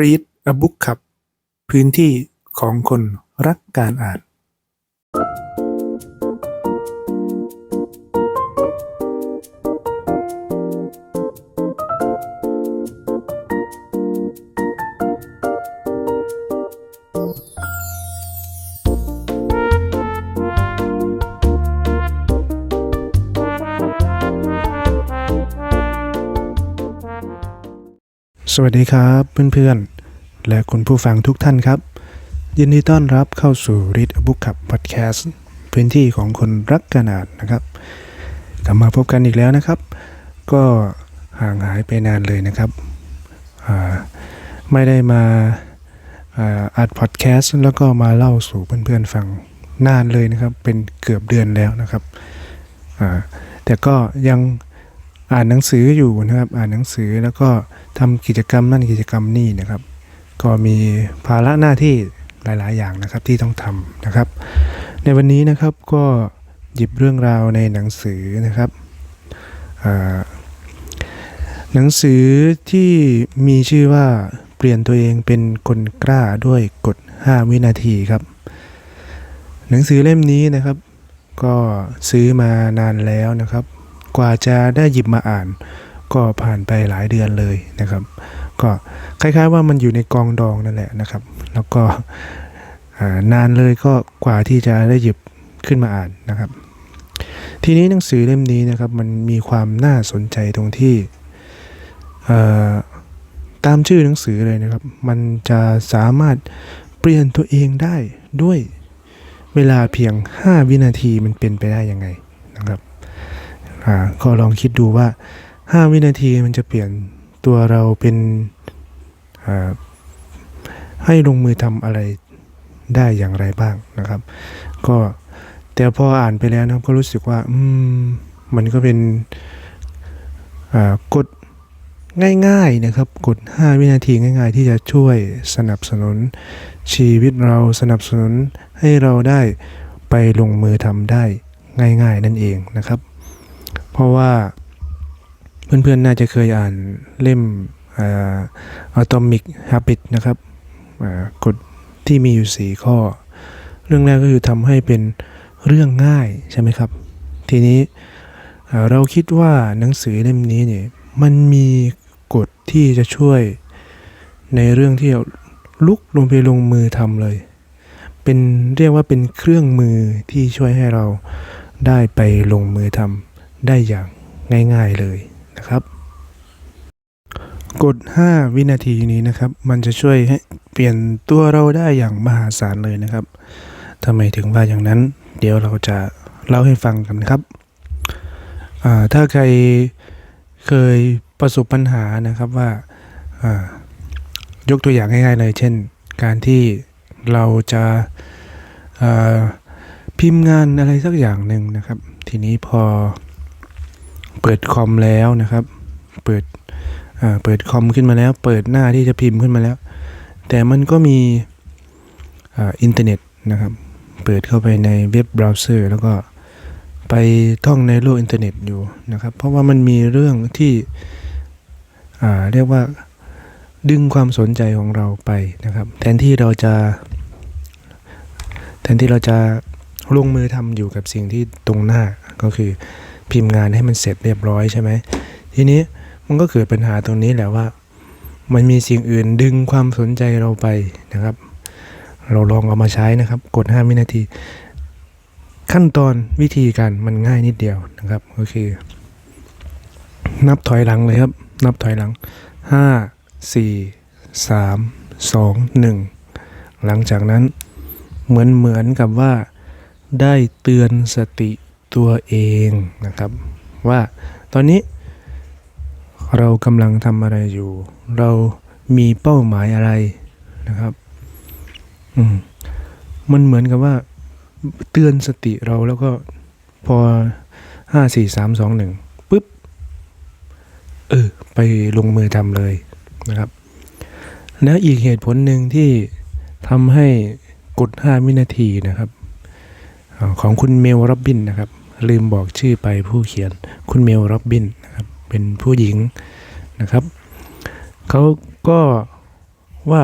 Read a Book ครับ พื้นที่ของคนรักการอ่าน สวัสดีครับเพื่อนๆ และคุณผู้ฟังทุกท่านครับ ยินดีต้อนรับเข้าสู่ Read a Book ครับ Podcast พื้นที่ของคนรักการอ่านนะครับ กลับมาพบกันอีกแล้วนะครับ ก็ห่างหายไปนานเลยนะครับ ไม่ได้มาอัดพอดแคสต์แล้วก็มาเล่าสู่เพื่อนๆฟังนานเลยนะครับ เป็นเกือบเดือนแล้วนะครับแต่ก็ยัง อ่านหนังสืออยู่นะครับ อ่านหนังสือแล้วก็ทำกิจกรรมนั่นกิจกรรมนี่นะครับ ก็มีภาระหน้าที่หลาย ๆ อย่างนะครับที่ต้องทำนะครับ ในวันนี้นะครับก็หยิบเรื่องราวในหนังสือนะครับหนังสือที่มีชื่อว่าเปลี่ยนตัวเองเป็นคนกล้าด้วยกฎ 5 วินาทีครับ หนังสือเล่มนี้นะครับ ก็ซื้อมานานแล้วนะครับ กว่าจะได้หยิบมาอ่าน ก็ผ่านไปหลายเดือนเลยนะครับ ก็คล้ายๆว่ามันอยู่ในกองดองนั่นแหละนะครับ แล้วก็นานเลยก็กว่าที่จะได้หยิบขึ้นมาอ่านนะครับ ทีนี้หนังสือเล่มนี้นะครับ มันมีความน่าสนใจตรงที่ตามชื่อหนังสือเลยนะครับ มันจะสามารถเปลี่ยนตัวเองได้ด้วยเวลาเพียง 5 วินาทีมันเป็นไปได้ยังไงนะครับ อ่าก็ลองคิดดูว่า 5 วินาทีมันจะเปลี่ยนตัวเราเป็นอ่าให้ลงมือทำอะไรได้อย่างไรบ้างนะครับ ก็แต่พออ่านไปแล้วนะครับก็รู้สึกว่าอืมมันก็เป็นอ่ากฎง่ายๆนะครับกฎ5 วินาทีง่าย ๆ ที่จะช่วยสนับสนุนชีวิตเราสนับสนุนให้เราได้ไปลงมือทำได้ง่าย ๆ นั่นเองนะครับ เพราะว่าเพื่อนๆ น่าจะเคยอ่านเล่มอ่า Atomic Habit นะครับกฎที่มีอยู่ 4 ข้อ เรื่องแรกก็คือทำให้เป็นเรื่องง่ายใช่ไหมครับ ทีนี้เราคิดว่าหนังสือเล่มนี้เนี่ยมันมีกฎที่จะช่วยในเรื่องที่เราลุกลงไปลงมือทำเลย เป็นเรียกว่าเป็นเครื่องมือที่ช่วยให้เราได้ไปลงมือทำ ได้อย่างง่าย ๆเลยนะครับ กด 5 วินาทีนี้นะครับ มันจะช่วยให้เปลี่ยนตัวเราได้อย่างมหาศาลเลยนะครับทำไมถึงว่าอย่างนั้น เดี๋ยวเราจะเล่าให้ฟังกันนะครับ ถ้าใครเคยประสบปัญหานะครับว่าายกตัวอย่างง่ายๆเลย เช่น การที่เราจะาพิมพ์งานอะไรสักอย่างหนึ่งนะครับ ทีนี้พอ เปิดคอมแล้วนะครับ เปิดเปิดคอมขึ้นมาแล้ว เปิดหน้าที่จะพิมพ์ขึ้นมาแล้ว แต่มันก็มีอ,อินเทอร์เน็ตนะครับ เปิดเข้าไปในเว็บเบราว์เซอร์แล้วก็ไปท่องในโลกอินเทอร์เน็ตอยู่นะครับ เพราะว่ามันมีเรื่องที่เรียกว่าดึงความสนใจของเราไปนะครับ แทนที่เราจะ แทนที่เราจะลงมือทำอยู่กับสิ่งที่ตรงหน้าก็คือ พิมพ์งานให้มันเสร็จเรียบร้อยใช่ไหมทีนี้มันก็เกิดปัญหาตรงนี้แหละว่า มันมีสิ่งอื่นดึงความสนใจเราไปนะครับ เราลองเอามาใช้นะครับ กด5วินาที ขั้นตอนวิธีการมันง่ายนิดเดียวนะครับก็คือนับถอยหลังเลยครับ นับถอยหลัง 5 4 3 2 1 หลังจากนั้นเหมือนเหมือนกับว่าได้เตือนสติ ตัวเองนะครับ ว่าตอนนี้เรากำลังทำอะไรอยู่ เรามีเป้าหมายอะไรนะครับอืมมันเหมือนกับว่าเตือนสติเราแล้วก็พอห้าสี่สามสองหนึ่งปุ๊บ เออ ไปลงมือทำเลยนะครับ แล้วอีกเหตุผลหนึ่งที่ทำให้กด 5 วินาทีนะครับ ของคุณเมลรับบินนะครับ ลืมบอกชื่อไปผู้เขียนคุณเมลโรับบินนะครับเป็นผู้หญิงนะครับ เขาก็ว่า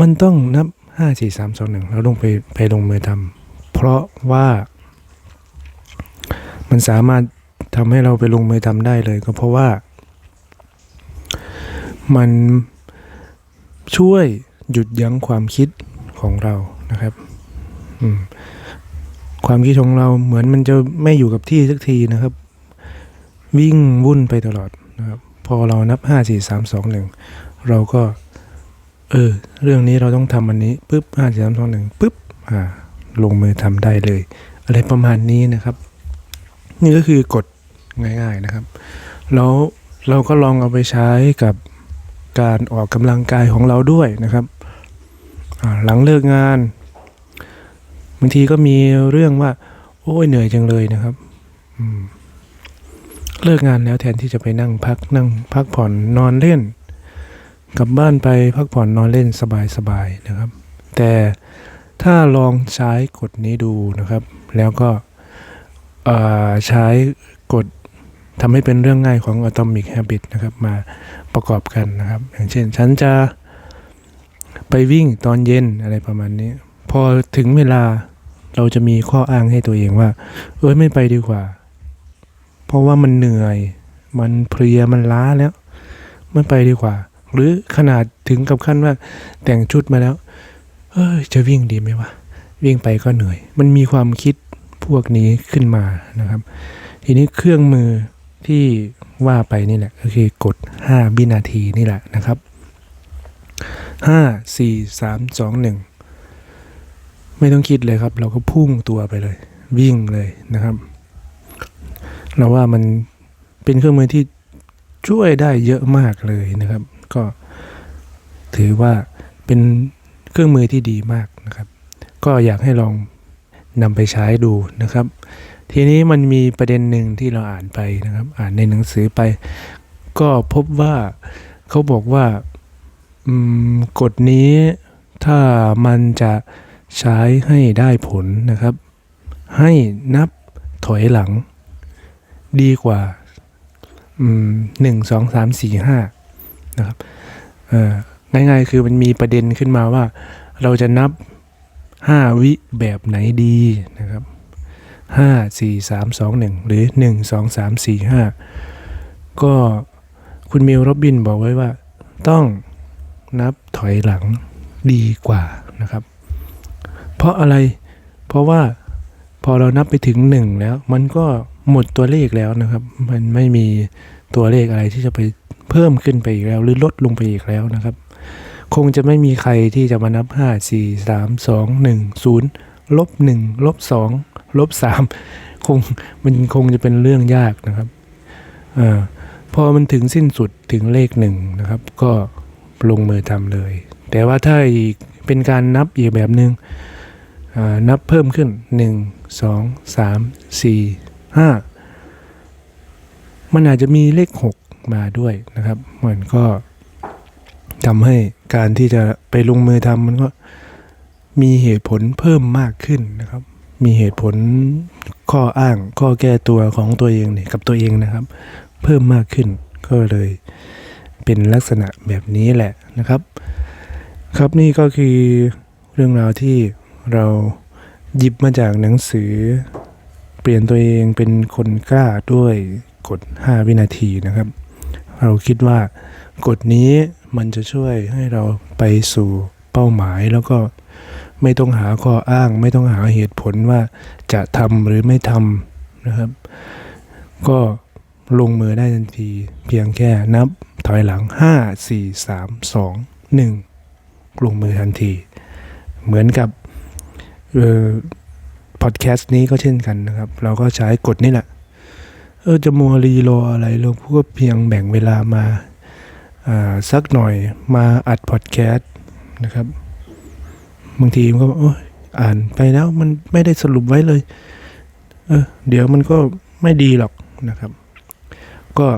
มันต้องนับห้าสี่สามสองหนึ่งแล้วลงไปไปลงมือทำเพราะว่า มันสามารถทำให้เราไปลงมือทำได้เลยก็เพราะว่า มันช่วยหยุดยั้งความคิดของเรานะครับ อืม ความคิดของเราเหมือนมันจะไม่อยู่กับที่สักทีนะครับ วิ่งวุ่นไปตลอดนะครับ พอเรานับห้าสี่สามสองหนึ่งเราก็ เออ เรื่องนี้เราต้องทำอันนี้ปุ๊บห้าสี่สามสองหนึ่งปุ๊บอ่าลงมือทำได้เลย อะไรประมาณนี้นะครับ นี่ก็คือกฎง่าย ๆนะครับ แล้วเราก็ลองเอาไปใช้กับการออกกำลังกายของเราด้วยนะครับ หลังเลิกงาน บางทีก็มีเรื่องว่า โอ้ยเหนื่อยจังเลยนะครับเลิกงานแล้วแทนที่จะไปนั่งพักนั่งพักผ่อนนอนเล่น กลับบ้านไปพักผ่อนนอนเล่นสบายๆนะครับ แต่ถ้าลองใช้กฎนี้ดูนะครับ แล้วก็ใช้กฎทำให้เป็นเรื่องง่ายของ Atomic Habit นะครับมาประกอบกันนะครับ อย่างเช่น ฉันจะไปวิ่งตอนเย็นอะไรประมาณนี้ พอถึงเวลา เราจะมีข้ออ้างให้ตัวเองว่า เอ้ยไม่ไปดีกว่า เพราะว่ามันเหนื่อย มันเพลียมันล้าแล้ว ไม่ไปดีกว่า หรือขนาดถึงกับขั้นว่า แต่งชุดมาแล้ว เอ้ยจะวิ่งดีไหมวะวิ่งไปก็เหนื่อย มันมีความคิดพวกนี้ขึ้นมานะครับ ทีนี้เครื่องมือที่ว่าไปนี่แหละก็คือกด 5 วินาทีนี่แหละนะครับ 5 4 3 2 1 ไม่ต้องคิดเลยครับ เราก็พุ่งตัวไปเลย วิ่งเลยนะครับ เราว่ามันเป็นเครื่องมือที่ช่วยได้เยอะมากเลยนะครับ ก็ถือว่าเป็นเครื่องมือที่ดีมากนะครับ ก็อยากให้ลองนำไปใช้ดูนะครับ ทีนี้มันมีประเด็นหนึ่งที่เราอ่านไปนะครับ อ่านในหนังสือไป ก็พบว่าเขาบอกว่ากฎนี้ถ้ามันจะ ใช้ให้ได้ผลนะครับ ให้นับถอยหลัง ดีกว่าหนึ่งสองสามสี่ห้านะครับง่ายๆ คือมันมีประเด็นขึ้นมาว่า เราจะนับ5วิแบบไหนดีนะครับ5 4 3 2 1หรือ1 2 3 4 5ก็คุณมิลโรบบินบอกไว้ว่า ต้องนับถอยหลังดีกว่านะครับ เพราะอะไร เพราะว่าพอเรานับไปถึง1แล้ว มันก็หมดตัวเลขแล้วนะครับ มันไม่มีตัวเลขอะไรที่จะไปเพิ่มขึ้นไปอีกแล้ว หรือลดลงไปอีกแล้วนะครับ คงจะไม่มีใครที่จะมานับ 5 4 3 2 1 0ลบ1ลบ2ลบ3คงมันคงจะเป็นเรื่องยากนะครับอพอมันถึงสิ้นสุดถึงเลขหนึ่งนะครับ ก็ลงมือทำเลย แต่ว่าถ้าอีกเป็นการนับอีกแบบหนึง่ง นับเพิ่มขึ้น 1 2 3 4 5 มันอาจจะมีเลข 6 มาด้วยนะครับ มันก็ทำให้การที่จะไปลงมือทำมันก็มีเหตุผลเพิ่มมากขึ้นนะครับ มีเหตุผลข้ออ้างข้อแก้ตัวของตัวเองเนี่ยกับตัวเองนะครับ เพิ่มมากขึ้นก็เลยเป็นลักษณะแบบนี้แหละนะครับ ครับนี่ก็คือเรื่องราวที่ เราหยิบมาจากหนังสือ เปลี่ยนตัวเองเป็นคนกล้าด้วยกฎ 5 วินาทีนะครับ เราคิดว่ากฎนี้มันจะช่วยให้เราไปสู่เป้าหมายแล้วก็ไม่ต้องหาข้ออ้าง ไม่ต้องหาเหตุผลว่าจะทำหรือไม่ทำนะครับ ก็ลงมือได้ทันที เพียงแค่นับถอยหลัง 5 4 3 2 1 ลงมือทันที เหมือนกับ พอดแคสต์นี้ก็เช่นกันนะครับ เราก็ใช้กฎนี่แหละ เออจะมัวรีรออะไรเราก็เพียงแบ่งเวลามาอ่าสักหน่อยมาอัดพอดแคสต์นะครับ บางทีมันก็อกโอยอ่านไปแล้วมันไม่ได้สรุปไว้เลย เออเดี๋ยวมันก็ไม่ดีหรอกนะครับ ก็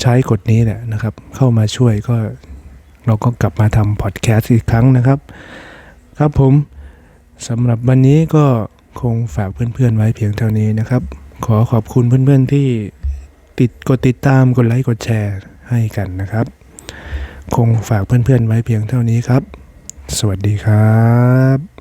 ใช้กฎนี้แหละนะครับ เข้ามาช่วยก็เราก็กลับมาทำพอดแคสต์อีกครั้งนะครับ ครับผม สำหรับวันนี้ก็คงฝากเพื่อนๆไว้เพียงเท่านี้นะครับ ขอขอบคุณเพื่อนๆที่ติดกดติดตามกดไลค์กดแชร์ให้กันนะครับ คงฝากเพื่อนๆไว้เพียงเท่านี้ครับ สวัสดีครับ